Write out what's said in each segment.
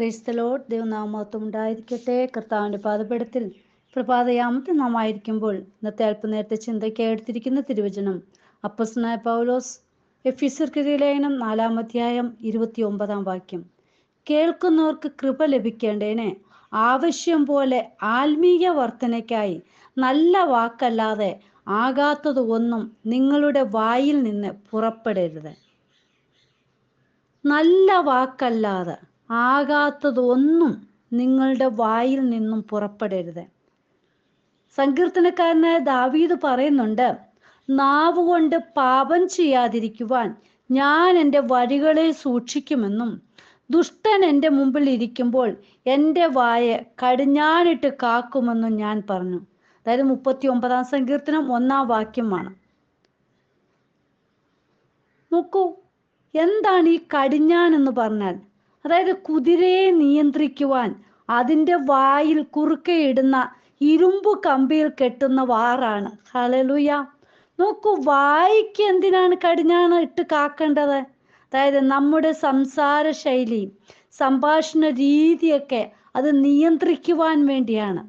ക്രൈസ്തലോട്ട് ദൈവനാമത്വം ഉണ്ടായിരിക്കട്ടെ. കർത്താവിന്റെ പാദപീഠത്തിൽ പ്രഭാതയാമത്തിൽ നാം ആയിരിക്കുമ്പോൾ ഇന്നത്തെ അല്പനേരത്തെ ചിന്തയ്ക്കായി എടുത്തിരിക്കുന്ന തിരുവചനം. അപ്പസ്നായ പൗലോസ് എഫിസർക്കെതിരെ ലേഖനം നാലാം അധ്യായം ഇരുപത്തി ഒമ്പതാം വാക്യം. കേൾക്കുന്നവർക്ക് കൃപ ലഭിക്കേണ്ടേനെ. ആവശ്യം പോലെ ആത്മീയ വർധനയ്ക്കായി നല്ല വാക്കല്ലാതെ ആകാത്തത് ഒന്നും നിങ്ങളുടെ വായിൽ നിന്ന് പുറപ്പെടരുത്. നല്ല വാക്കല്ലാതെ ആകാത്തതൊന്നും നിങ്ങളുടെ വായിൽ നിന്നും പുറപ്പെടരുത്. സങ്കീർത്തനക്കാരനായ ദാവീദ് പറയുന്നുണ്ട് നാവുകൊണ്ട് പാപം ചെയ്യാതിരിക്കുവാൻ ഞാൻ എന്റെ വഴികളെ സൂക്ഷിക്കുമെന്നും ദുഷ്ടൻ എന്റെ മുമ്പിൽ ഇരിക്കുമ്പോൾ എന്റെ വായ കടിഞ്ഞാനിട്ട് കാക്കുമെന്നും ഞാൻ പറഞ്ഞു. അതായത് മുപ്പത്തി ഒമ്പതാം സങ്കീർത്തനം ഒന്നാം വാക്യമാണ്. നോക്കൂ എന്താണ് ഈ കടിഞ്ഞാൻ എന്ന് പറഞ്ഞാൽ? അതായത് കുതിരയെ നിയന്ത്രിക്കുവാൻ അതിന്റെ വായിൽ കുറുക്കെ ഇടുന്ന ഇരുമ്പ് കമ്പിയിൽ കെട്ടുന്ന വാറാണ്. ഹലലുയ നോക്കൂ വായിക്ക് എന്തിനാണ് കടിഞ്ഞാണ് ഇട്ട് കാക്കേണ്ടത്? അതായത് നമ്മുടെ സംസാര ശൈലി സംഭാഷണ രീതിയൊക്കെ അത് നിയന്ത്രിക്കുവാൻ വേണ്ടിയാണ്.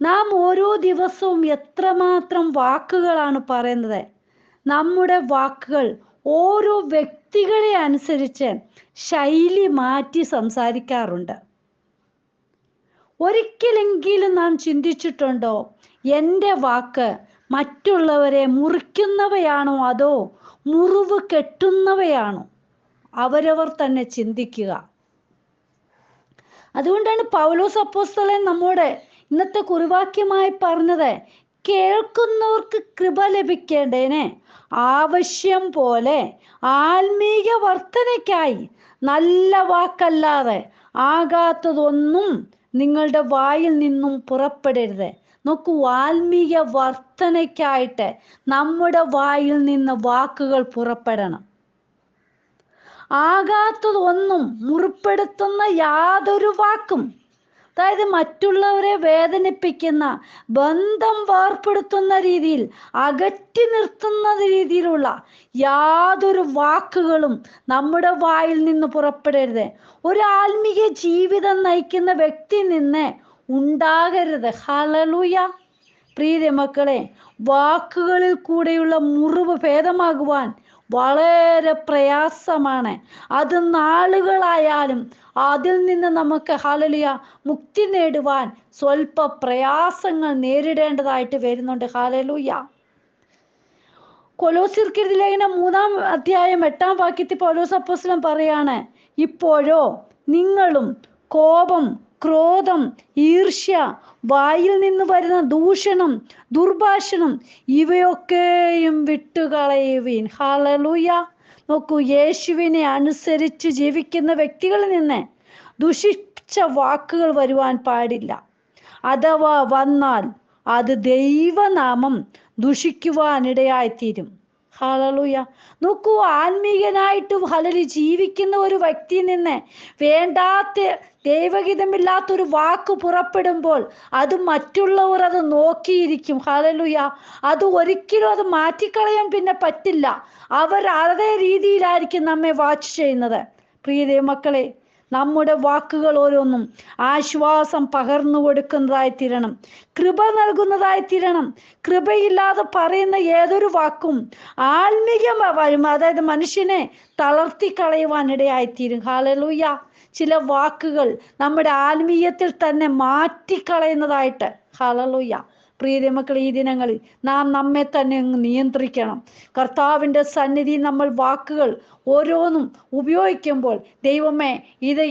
നാം ഓരോ ദിവസവും എത്രമാത്രം വാക്കുകളാണ് പറയുന്നത്? നമ്മുടെ വാക്കുകൾ ഓരോ വ്യക്തികളെ അനുസരിച്ച് ശൈലി മാറ്റി സംസാരിക്കാറുണ്ട്. ഒരിക്കലെങ്കിലും നാം ചിന്തിച്ചിട്ടുണ്ടോ എന്റെ വാക്ക് മറ്റുള്ളവരെ മുറിക്കുന്നവയാണോ അതോ മുറിവ് കെട്ടുന്നവയാണോ? അവരവർ തന്നെ ചിന്തിക്കുക. അതുകൊണ്ടാണ് പൗലോസ് അപ്പോസ്തലൻ നമ്മുടെ ഇന്നത്തെ കുറിവാക്യമായി പറഞ്ഞത് കേൾക്കുന്നവർക്ക് കൃപ ലഭിക്കേണ്ടതിന് ആവശ്യം പോലെ ആത്മീക വർധനയ്ക്കായി നല്ല വാക്കല്ലാതെ ആകാത്തതൊന്നും നിങ്ങളുടെ വായിൽ നിന്നും പുറപ്പെടരുത്. നോക്കൂ ആത്മീയ വർധനയ്ക്കായിട്ട് നമ്മുടെ വായിൽ നിന്ന് വാക്കുകൾ പുറപ്പെടണം. ആകാത്തതൊന്നും മുറിപ്പെടുത്തുന്ന യാതൊരു വാക്കും അതായത് മറ്റുള്ളവരെ വേദനിപ്പിക്കുന്ന ബന്ധം വേർപ്പെടുത്തുന്ന രീതിയിൽ അകറ്റി നിർത്തുന്ന രീതിയിലുള്ള യാതൊരു വാക്കുകളും നമ്മുടെ വായിൽ നിന്ന് പുറപ്പെടരുത്. ഒരു ആത്മീയ ജീവിതം നയിക്കുന്ന വ്യക്തി നിന്ന് ഉണ്ടാകരുത്. ഹലലുയ പ്രീതി മക്കളെ വാക്കുകളിൽ കൂടെയുള്ള മുറിവ് ഭേദമാകുവാൻ വളരെ പ്രയാസമാണ്. അത് നാളുകളായാലും അതിൽ നിന്ന് നമുക്ക് ഹാലലിയ മുക്തി നേടുവാൻ സ്വല്പ പ്രയാസങ്ങൾ നേരിടേണ്ടതായിട്ട് വരുന്നുണ്ട്. ഹാലലൂയ കൊലോസിർക്കിരുതിലേഖന മൂന്നാം അധ്യായം എട്ടാം വാക്യത്തിൽ പൗലോസ് അപ്പോസ്ലം പറയാണ് ഇപ്പോഴോ നിങ്ങളും കോപം ക്രോധം ഈർഷ്യ വായിൽ നിന്ന് വരുന്ന ദൂഷണം ദുർഭാഷണം ഇവയൊക്കെയും വിട്ടുകളയുവീൻ. ഹാലലൂയ നോക്കൂ യേശുവിനെ അനുസരിച്ച് ജീവിക്കുന്ന വ്യക്തികളിൽ നിന്ന് ദുഷിച്ച വാക്കുകൾ വരുവാൻ പാടില്ല. അഥവാ വന്നാൽ അത് ദൈവനാമം ദുഷിക്കുവാനിടയായിത്തീരും. ഹലലുയ. നോക്കൂ ആത്മീയനായിട്ട് ഹലലി ജീവിക്കുന്ന ഒരു വ്യക്തി നിന്ന് വേണ്ടാത്ത ദൈവഹിതമില്ലാത്തൊരു വാക്ക് പുറപ്പെടുമ്പോൾ അത് മറ്റുള്ളവർ അത് നോക്കിയിരിക്കും. ഹലലുയ. അത് ഒരിക്കലും അത് മാറ്റിക്കളയാൻ പിന്നെ പറ്റില്ല. അവർ അതേ രീതിയിലായിരിക്കും നമ്മെ വാച്ച് ചെയ്യുന്നത്. പ്രിയ മക്കളെ നമ്മുടെ വാക്കുകൾ ഓരോന്നും ആശ്വാസം പകർന്നു കൊടുക്കുന്നതായി തീരണം. കൃപ നൽകുന്നതായി തീരണം. കൃപയില്ലാതെ പറയുന്ന ഏതൊരു വാക്കും ആത്മീയ അതായത് മനുഷ്യനെ തളർത്തി കളയുവാൻ ഇടയായിത്തീരും ഹാലലൂയ ചില വാക്കുകൾ നമ്മുടെ ആത്മീയത്തിൽ തന്നെ മാറ്റിക്കളയുന്നതായിട്ട്. ഹലലൂയ പ്രിയ ഈ ദിനങ്ങളിൽ നാം നമ്മെ തന്നെ നിയന്ത്രിക്കണം. കർത്താവിന്റെ സന്നിധി നമ്മൾ വാക്കുകൾ ഓരോന്നും ഉപയോഗിക്കുമ്പോൾ ദൈവമേ ഇത്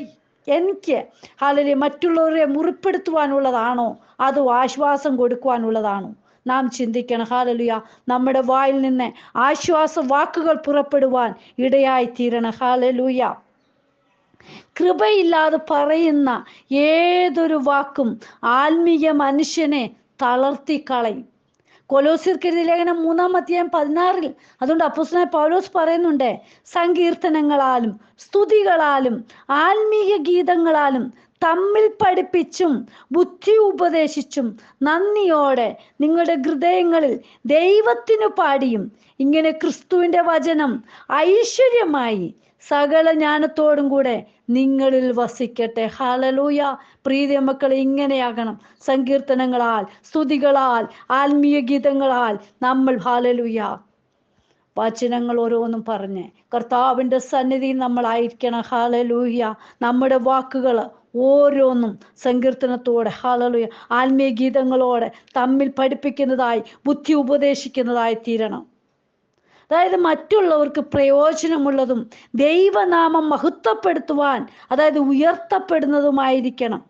എനിക്ക് അല്ലെങ്കിൽ മറ്റുള്ളവരെ മുറിപ്പെടുത്തുവാനുള്ളതാണോ? അത് ആശ്വാസം കൊടുക്കുവാനുള്ളതാണോ? നാം ചിന്തിക്കണം. ഹാലലുയ നമ്മുടെ വായിൽ നിന്ന് ആശ്വാസ വാക്കുകൾ പുറപ്പെടുവാൻ ഇടയായി തീരണം ഹാലലുയ കൃപയില്ലാതെ പറയുന്ന ഏതൊരു വാക്കും ആത്മീയ മനുഷ്യനെ തളർത്തിക്കളയും കൊലോസിർക്കെഴുതി ലേഖനം മൂന്നാം അധ്യായം പതിനാറിൽ അതുകൊണ്ട് അപ്പുസ്നായ പൗലോസ് പറയുന്നുണ്ട് സങ്കീർത്തനങ്ങളാലും സ്തുതികളാലും ആത്മീയ ഗീതങ്ങളാലും തമ്മിൽ പഠിപ്പിച്ചും ബുദ്ധി ഉപദേശിച്ചും നന്ദിയോടെ നിങ്ങളുടെ ഹൃദയങ്ങളിൽ ദൈവത്തിനു പാടിയും ഇങ്ങനെ ക്രിസ്തുവിന്റെ വചനം ഐശ്വര്യമായി സകല ജ്ഞാനത്തോടും കൂടെ നിങ്ങളിൽ വസിക്കട്ടെ. ഹാലലൂയ പ്രീതി മക്കൾ ഇങ്ങനെയാകണം. സങ്കീർത്തനങ്ങളാൽ സ്തുതികളാൽ ആത്മീയ ഗീതങ്ങളാൽ നമ്മൾ ഹാലലൂയ വചനങ്ങൾ ഓരോന്നും പറഞ്ഞ് കർത്താവിന്റെ സന്നിധിയിൽ നമ്മളായിരിക്കണം ഹാലലൂഹ്യ നമ്മുടെ വാക്കുകൾ ഓരോന്നും സങ്കീർത്തനത്തോടെ ഹാലലൂയ ആത്മീയ ഗീതങ്ങളോടെ തമ്മിൽ പഠിപ്പിക്കുന്നതായി ബുദ്ധി ഉപദേശിക്കുന്നതായി തീരണം. അതായത് മറ്റുള്ളവർക്ക് പ്രയോജനമുള്ളതും ദൈവനാമം മഹത്വപ്പെടുത്തുവാൻ അതായത് ഉയർത്തപ്പെടുന്നതുമായിരിക്കണം.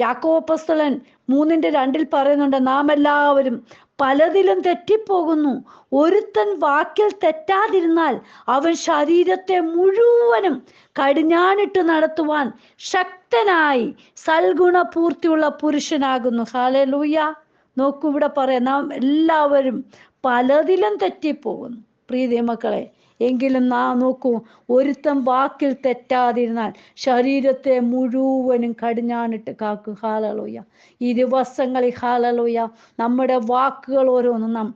യാക്കോപ്പസ്തലൻ മൂന്നിന്റെ രണ്ടിൽ പറയുന്നുണ്ട് നാം എല്ലാവരും പലതിലും തെറ്റിപ്പോകുന്നു. ഒരുത്തൻ വാക്കിൽ തെറ്റാതിരുന്നാൽ അവൻ ശരീരത്തെ മുഴുവനും കടിഞ്ഞാണിട്ട് നടത്തുവാൻ ശക്തനായി സൽഗുണപൂർത്തിയുള്ള പുരുഷനാകുന്നു. ഹാലേ ലൂയ നോക്കൂ ഇവിടെ പറയാം നാം എല്ലാവരും പലതിലും തെറ്റിപ്പോകുന്നു. പ്രീതി മക്കളെ എങ്കിലും നാ നോക്കൂ ഒരുത്തൻ വാക്കിൽ തെറ്റാതിരുന്നാൽ ശരീരത്തെ മുഴുവനും കടിഞ്ഞാണിട്ട് കാക്കും. ഹാലലോയ. ഈ ദിവസങ്ങളിൽ ഹാലലോയ. നമ്മുടെ വാക്കുകൾ ഓരോന്നും നാം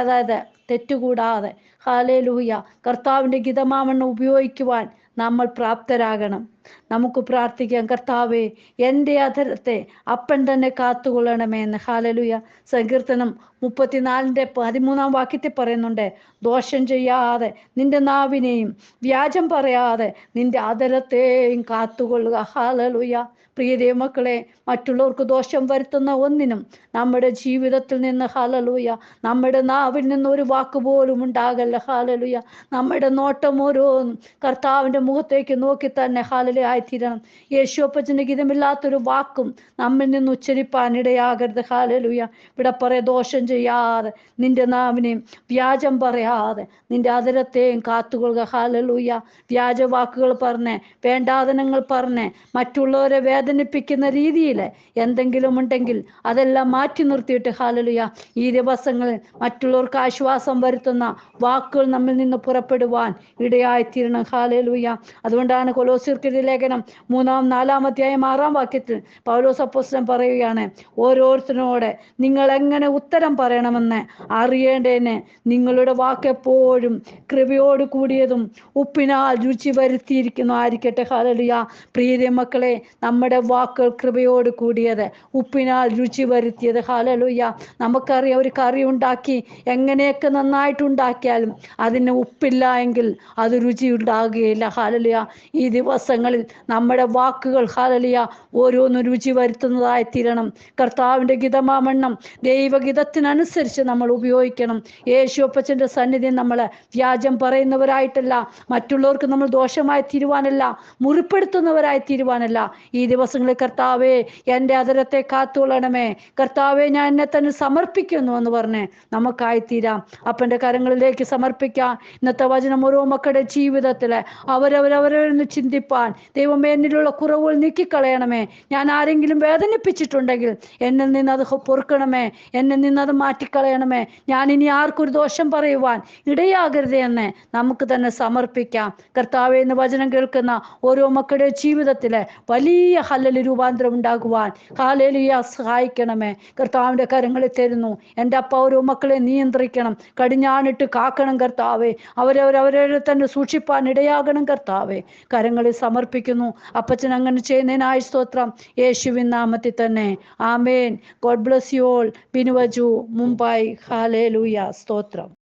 അതായത് തെറ്റുകൂടാതെ. ഹാലലൂയ. കർത്താവിന്റെ ഗിതമാവണ്ണം ഉപയോഗിക്കുവാൻ നമ്മൾ പ്രാപ്തരാകണം. നമുക്ക് പ്രാർത്ഥിക്കാം. കർത്താവേ എന്റെ അധരത്തെ അപ്പൻ തന്നെ കാത്തുകൊള്ളണമേ എന്ന്. ഹാലലുയ സങ്കീർത്തനം മുപ്പത്തിനാലിന്റെ പതിമൂന്നാം വാക്യത്തിൽ പറയുന്നുണ്ട് ദോഷം ചെയ്യാതെ നിന്റെ നാവിനെയും വ്യാജം പറയാതെ നിന്റെ അധരത്തെയും കാത്തുകൊള്ളുക. ഹാലലുയ പ്രിയ ദൈവമക്കളെ മറ്റുള്ളവർക്ക് ദോഷം വരുത്തുന്ന ഒന്നിനും നമ്മുടെ ജീവിതത്തിൽ നിന്ന് ഹാലലൂയ നമ്മുടെ നാവിൽ നിന്ന് ഒരു വാക്ക് പോലും ഉണ്ടാകല്ല. ഹാലലുയ നമ്മുടെ നോട്ടം ഓരോന്നും കർത്താവിന്റെ മുഖത്തേക്ക് നോക്കി തന്നെ ഹാലലു ആയിത്തീരണം. യേശുപ്പച്ചന്റെ ഗീതമില്ലാത്തൊരു വാക്കും നമ്മിൽ നിന്ന് ഉച്ചരിപ്പാൻ ഇടയാകരുത്. ഹാലലുയ ഇവിടെ പറയ ദോഷം ചെയ്യാതെ നിന്റെ നാവിനെയും വ്യാജം പറയാതെ നിന്റെ അതിരത്തെയും കാത്തുകൊള്ളുക. ഹാലലുയ വ്യാജ വാക്കുകൾ പറഞ്ഞ് വേണ്ടാതനങ്ങൾ പറഞ്ഞ് മറ്റുള്ളവരെ വേദനിപ്പിക്കുന്ന രീതിയിൽ എന്തെങ്കിലും ഉണ്ടെങ്കിൽ അതെല്ലാം മാറ്റി നിർത്തിയിട്ട് ഹാലലുയ ഈ ദിവസങ്ങളിൽ മറ്റുള്ളവർക്ക് ആശ്വാസം വരുത്തുന്ന വാക്കുകൾ നമ്മിൽ നിന്ന് പുറപ്പെടുവാൻ ഇടയായിത്തീരണം. ഹാലലുയ അതുകൊണ്ടാണ് കൊലോസിർക്കിന്റെ ലേഖനം മൂന്നാം നാലാം അധ്യായം ആറാം വാക്യത്തിൽ പൗലോസ് അപ്പോസ്തലൻ പറയുകയാണ് ഓരോരുത്തരോട് നിങ്ങൾ എങ്ങനെ ഉത്തരം പറയണമെന്ന് അറിയേണ്ടതിന് നിങ്ങളുടെ വാക്കെപ്പോഴും കൃപയോട് കൂടിയതും ഉപ്പിനാൽ രുചി വരുത്തിയിരിക്കുന്നു ആയിരിക്കട്ടെ ഹാലലുയ പ്രീതി മക്കളെ നമ്മുടെ വാക്കുകൾ കൃപയോട് കൂടിയത് ഉപ്പിനാൽ രുചി വരുത്തിയത്. ഹാലലുയ്യ നമുക്കറിയാം ഒരു കറി ഉണ്ടാക്കി എങ്ങനെയൊക്കെ നന്നായിട്ട് ഉണ്ടാക്കിയാലും അതിന് ഉപ്പില്ല എങ്കിൽ അത് രുചി ഉണ്ടാകുകയില്ല. ഹാലലുയ ഈ ദിവസങ്ങളിൽ നമ്മുടെ വാക്കുകൾ ഹാലലിയ ഓരോന്നും രുചി വരുത്തുന്നതായി തീരണം. കർത്താവിന്റെ ഗിതമാമണ്ണം ദൈവഗീതത്തിനനുസരിച്ച് നമ്മൾ ഉപയോഗിക്കണം. യേശുപ്പച്ചന്റെ സന്നിധി നമ്മൾ വ്യാജം പറയുന്നവരായിട്ടല്ല മറ്റുള്ളവർക്ക് നമ്മൾ ദോഷമായി തീരുവാനല്ല മുറിപ്പെടുത്തുന്നവരായി തീരുവാനല്ല. ഈ ദിവസങ്ങളിൽ കർത്താവേ എന്റെ അതരത്തെ കാത്തുകൊള്ളണമേ. കർത്താവെ ഞാൻ എന്നെ തന്നെ സമർപ്പിക്കുന്നു എന്ന് പറഞ്ഞ് നമുക്കായി തീരാം അപ്പന്റെ കരങ്ങളിലേക്ക് സമർപ്പിക്കാം. ഇന്നത്തെ വചനം ഓരോ മക്കളുടെ ജീവിതത്തിൽ അവരവരവരെന്ന് ചിന്തിപ്പാൻ ദൈവമേ എന്നിലുള്ള കുറവുകൾ നീക്കിക്കളയണമേ. ഞാൻ ആരെങ്കിലും വേദനിപ്പിച്ചിട്ടുണ്ടെങ്കിൽ എന്നിൽ നിന്ന് അത് പൊറുക്കണമേ. എന്നിൽ നിന്ന് അത് മാറ്റിക്കളയണമേ. ഞാൻ ഇനി ആർക്കൊരു ദോഷം പറയുവാൻ ഇടയാകരുത് എന്ന് നമുക്ക് തന്നെ സമർപ്പിക്കാം. കർത്താവെ എന്ന് വചനം കേൾക്കുന്ന ഓരോ മക്കളുടെ ജീവിതത്തിലെ വലിയ ഹല്ലല് രൂപാന്തരം ഉണ്ടാകുവാൻ ഹാലലിയ സഹായിക്കണമേ. കർത്താവിന്റെ കരങ്ങളിൽ തരുന്നു. എന്റെ അപ്പ ഓരോ മക്കളെ നിയന്ത്രിക്കണം. കടിഞ്ഞാണിട്ട് കാക്കണം കർത്താവെ. അവരവരവരെ തന്നെ സൂക്ഷിപ്പാൻ ഇടയാകണം കർത്താവെ. കരങ്ങളിൽ സമർപ്പിക്കുന്നു അപ്പച്ചൻ അങ്ങനെ ചെയ്യുന്നതിനായി സ്തോത്രം. യേശുവിൻ നാമത്തിൽ തന്നെ. ആമേൻ. God bless you all. ബിനുവജു Mumbai. ഹാലേലൂയ സ്തോത്രം.